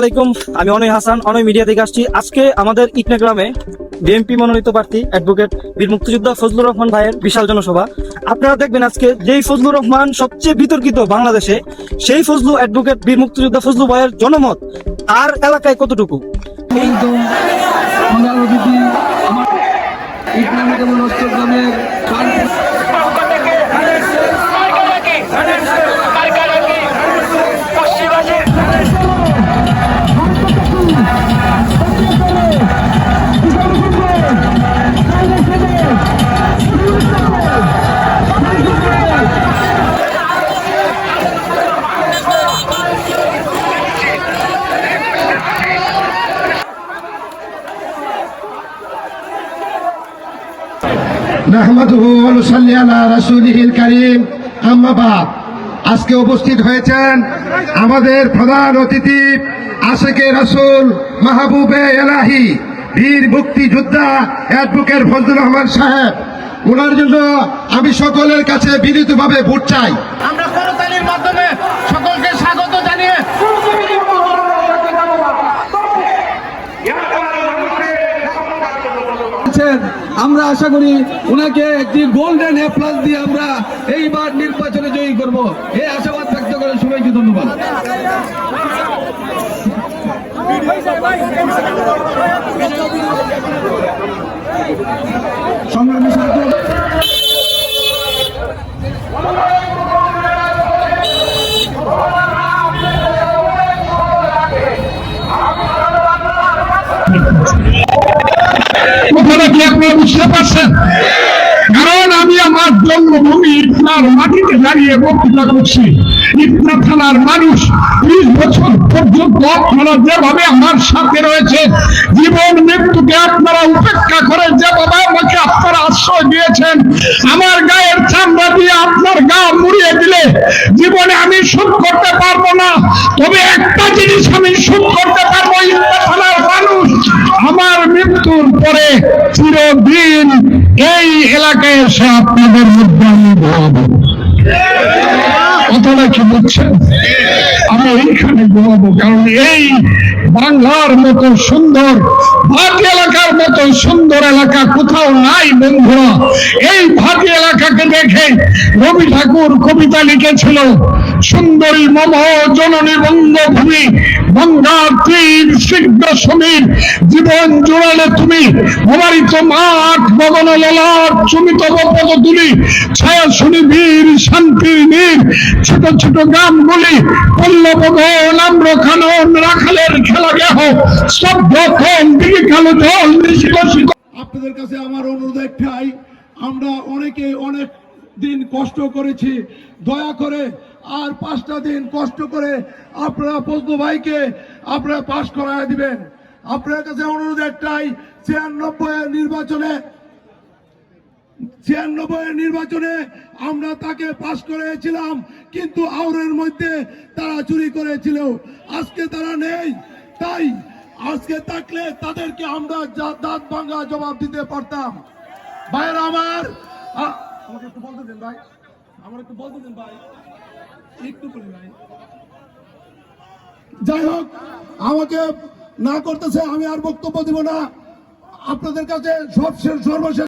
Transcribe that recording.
আলাইকুম, আমি অনয় হাসান, অনয় মিডিয়া থেকে আসছি। আজকে আমাদের ইটনা গ্রামে বিএনপি মনোনীত প্রার্থী অ্যাডভোকেট বীর মুক্তিযোদ্ধা ফজলুর রহমান ভাইয়ের বিশাল জনসভা। আপনারা দেখবেন আজকে যেই ফজলুর রহমান সবচেয়ে বিতর্কিত বাংলাদেশে, সেই ফজলু অ্যাডভোকেট বীর মুক্তিযোদ্ধা ফজলু ভাইয়ের জনমত তার এলাকায় কতটুকু? আমার নাহমাদুহু ওয়া নুসাল্লি আলা রাসূলিহিল কারীম। আম্মা বাদ আজকে উপস্থিত হয়েছেন আমাদের প্রধান অতিথি আশেকে রাসূল মাহবুবে এলাহি বীর মুক্তিযোদ্ধা অ্যাডভোকেট ফজলুর রহমান সাহেব। ওনার জন্য আমি সকলের কাছে বিনীতভাবে ভোট চাই। আমরা করতালির মাধ্যমে সকলকে স্বাগত জানিয়ে আমরা আশা করি ওনাকে একটি গোল্ডেন এ প্লাস দিয়ে আমরা এইবার নির্বাচনে জয়ী করব। এই আশাবাদ ব্যক্ত করে সবাইকে ধন্যবাদ। সংগ্রামী কথাটা কি আপনারা বুঝতে পারছেন। কারণ আমি আমার জন্মভূমি মাটিতে দাঁড়িয়ে বক্তৃতা করছি। থানার মানুষ ত্রিশ বছর পর্যন্ত আপনারা যেভাবে আমার সাথে রয়েছে, জীবন মৃত্যুকে আপনারা উপেক্ষা করে যেভাবে আমাকে আপনারা আশ্রয় দিয়েছেন, আমার গায়ের চামড়া দিয়ে আপনার গা মুড়িয়ে দিলে জীবনে আমি শোধ করতে পারব না। তবে একটা জিনিস আমি শোধ করতে মৃত্যুর পরে চিরদিন এই এলাকায় এসে আপনাদের মধ্যে আমি ঘুমাবো। কথাটা কি বুঝছেন? আমি এইখানে ঘুমাবো কারণ এই বাংলার মতো সুন্দর, ভাটি এলাকার মতো সুন্দর এলাকা কোথাও নাই বন্ধুরা। এই ভাটি এলাকাকে দেখে রবি ঠাকুর কবিতা লিখেছিল সুন্দরী মম জননী বঙ্গভূমি গঙ্গার তীর সিদ্ধ সমীর, জীবন জোড়ালে তুমি অবারিত মাঠ গগন ললাট চুমিত তুলি ছায়া শুনি বীর, শান্তির নীর, ছোট ছোট গ্রামগুলি পল্লব নাম্র খানন, রাখালের খেলা গেহ স্তব্ধ কম দিকে কালো জল আপনাদের কাছে আমার অনুরোধ একটাই, আমরা অনেকে অনেক দিন কষ্ট করেছি, দয়া করে আর পাঁচটা দিন কষ্ট করে আপনারা ফজলু ভাইকে আপনারা পাশ করায় দিবেন। আপনার কাছে অনুরোধ একটাই ছিয়ানব্বই নির্বাচনে ছিয়ানব্বই নির্বাচনে আমরা তাকে পাশ করেছিলাম, কিন্তু আউরের মধ্যে তারা চুরি করেছিল। আজকে তারা নেই, তাই আজকে থাকলে তাদেরকে আমরা দাঁত ভাঙ্গা জবাব দিতে পারতাম। ভাইয়ের আমার আমাকে একটু বলতে দেন ভাই। আমার একটু বলতে দেন ভাই। যাই হোক আমাকে না করতেছে আমি আর বক্তব্য দিব না। আপনাদের কাছে সব সর্বশেষ